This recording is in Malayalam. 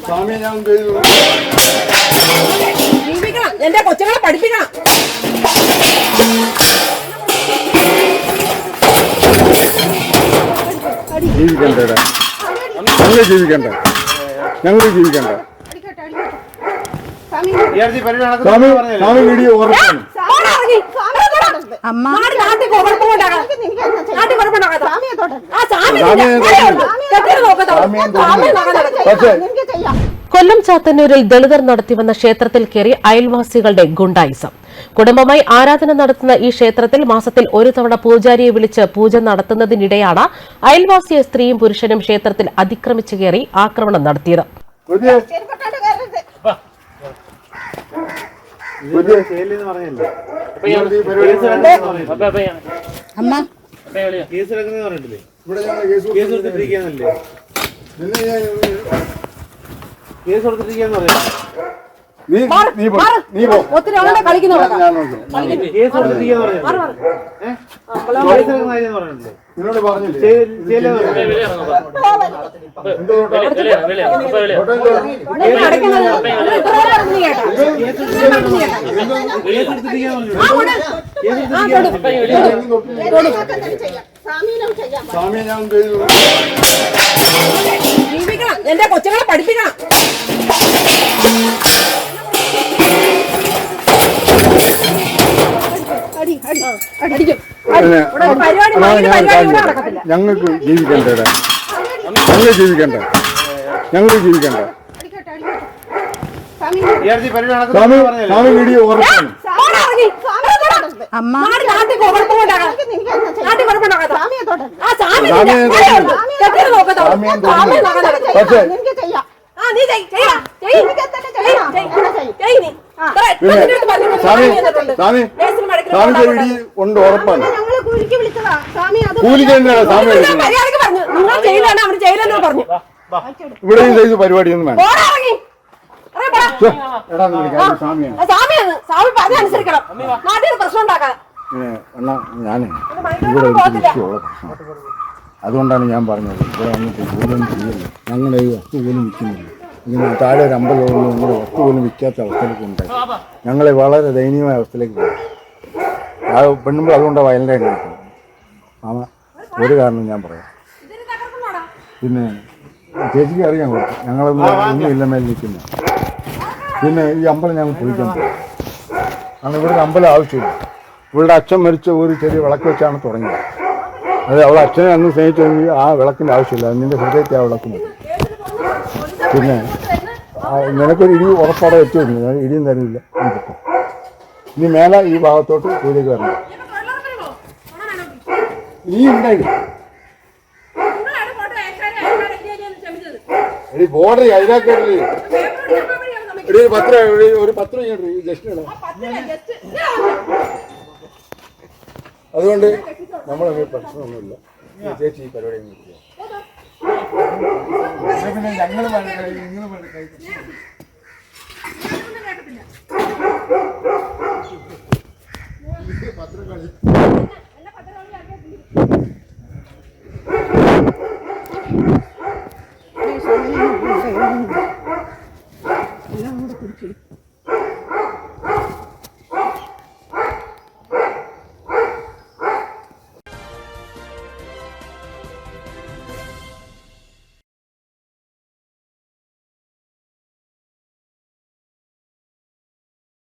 സ്വാമി ഞാൻ ചെയ്തു ജീവിക്കണം. എന്റെ കൊച്ചുങ്ങളെ പഠിപ്പിക്കണം. ജീവിക്കണ്ടേ? ഞങ്ങൾ ജീവിക്കണ്ടേ? ഞങ്ങൾ ജീവിക്കണ്ടേ സ്വാമി. സ്വാമി വീഡിയോ ഇറങ്ങി. അമ്മ. നാട് നാട്ടിൽ കുഴപ്പമുണ്ടാകാം നാട്ടിൽ കുഴപ്പമുണ്ടാകാം ആ സ്വാമി നോക്കത്തോ? സ്വാമി. പക്ഷേ കൊല്ലം ചാത്തന്നൂരിൽ ദളിതർ നടത്തിവന്ന ക്ഷേത്രത്തിൽ കയറി അയൽവാസികളുടെ ഗുണ്ടായിസം. കുടുംബമായി ആരാധന നടത്തുന്ന ഈ ക്ഷേത്രത്തിൽ മാസത്തിൽ ഒരു തവണ പൂജാരിയെ വിളിച്ച് പൂജ നടത്തുന്നതിനിടെയാണ് അയൽവാസിയെ സ്ത്രീയും പുരുഷനും ക്ഷേത്രത്തിൽ അതിക്രമിച്ചു കയറി ആക്രമണം നടത്തിയത്. ഇവിടെ ഞങ്ങൾ കേസ് കേസ് ഞാൻ കേസ് കൊടുത്തിട്ടിരിക്കാന്ന് പറയാം. നീ നീ പോ നീ പോ. ഒത്തിരി അവിടെ കളിക്കുന്നു ഞാൻ നോക്കാം കേസ് കൊടുത്തിട്ടിരിക്കാന്ന് പറഞ്ഞില്ലേ ഏഹ് കേസിലെടുക്കുന്ന കാര്യം പറഞ്ഞിട്ടില്ലേ നിന്നോട് പറഞ്ഞില്ലേ? ചെയ്യലെന്ന് പറഞ്ഞില്ലേ എന്തോ നീ അടയ്ക്കുന്നത് ഇത് ഇത്ര നേരം നടന്നു കേട്ടോ. ഇത്ര നേരം നടന്നു കേട്ടോ. കേസ് കൊടുത്തിട്ടിരിക്കാന്ന് ആ, പറഞ്ഞില്ലേ? കൊടു. കൊടു. സ്വാമി ഞാൻ ജീവിക്കണം. എന്റെ കൊച്ചുങ്ങളെ പഠിപ്പിക്കണം. ഞങ്ങൾക്ക് ജീവിക്കണ്ടേ ഞങ്ങൾ ജീവിക്കണ്ടേ? ഞങ്ങൾ ജീവിക്കണ്ടേ? സ്വാമി സ്വാമി വീഡിയോ ഇറങ്ങി. അമ്മ. നാട് നാട്ടിൽ കുഴപ്പമുണ്ടാകാം നാട്ടിൽ കുഴപ്പമുണ്ടാകാം പക്ഷേ സ്വാമി സ്വാമി സ്വാമിക്ക് കൊണ്ടുപോകാൻ ഇടി ഉണ്ട് ഉറപ്പാണ്. കൂലി ചെയ്യുന്നതാണ് സ്വാമി ഇവിടെ ചെയ്ത് പരിപാടിയൊന്നും. ഛെ, എടാ സ്വാമിയാണ്. സ്വാമിയാണ് സ്വാമി പറഞ്ഞ അനുസരിക്കണം. നാട്ടിൽ പ്രശ്നം ഉണ്ടാക്കാൻ ഞാനേ ഇവിടെ അതുകൊണ്ടാണ് ഞാൻ പറഞ്ഞത്. ഇവിടെ വന്നിട്ട് ജോലിയൊന്നും ചെയ്യില്ല ഞങ്ങളുടെ ഈ വസ്തു പോലും വിൽക്കുന്നില്ല. ഇങ്ങനെ താഴെ ഒരു അമ്പലമൊന്നും ഞങ്ങളുടെ വസ്തു പോലും വിൽക്കാത്ത അവസ്ഥയിലേക്ക് ഉണ്ടായി ഞങ്ങളെ വളരെ ദയനീയമായ അവസ്ഥയിലേക്ക് പോയി. ആ പെണ്ണുമ്പോൾ അതുകൊണ്ടാണ് വയലിന്റെ ആമ ഒരു കാരണം ഞാൻ പറയാം. പിന്നെ ചേച്ചിക്ക് അറിയാൻ കൊടുക്കും ഞങ്ങളൊന്നും ഒന്നും ഇല്ല മേൽ നിൽക്കുന്ന പിന്നെ ഈ അമ്പലം ഞങ്ങൾ പൊളിക്കാൻ പോകും കാരണം ഇവിടെ ഒരു അമ്പലം ആവശ്യമില്ല. ഇവളുടെ അച്ഛൻ മരിച്ച ഒരു ചെറിയ വിളക്ക് വെച്ചാണ് തുടങ്ങിയത്. അത് അവൾ അച്ഛനെ അന്ന് സ്നേഹിച്ചെങ്കിൽ ആ വിളക്കിന്റെ ആവശ്യമില്ല. നിന്റെ ഹൃദയത്തെ ആ വിളക്ക് മതി. പിന്നെ നിനക്കൊരു ഇടി ഉറപ്പാടെ എത്തിയിരുന്നു ഞാൻ ഇടിയും തരുന്നില്ല. ഇനി മേലെ ഈ ഭാഗത്തോട്ട് കൂടിയേക്ക് വരണം. നീ ഉണ്ടായി. എടി ബോർഡർ അതിനാക്കല്ലേ എടി ഒരു എടി ഒരു ഈ ജസ്റ്റ് അതുകൊണ്ട് നമ്മളെ പ്രശ്നമൊന്നുമില്ല. ചേച്ചി ഈ പരിപാടി പിന്നെ ഞങ്ങൾ നിങ്ങൾ പത്രം കളി.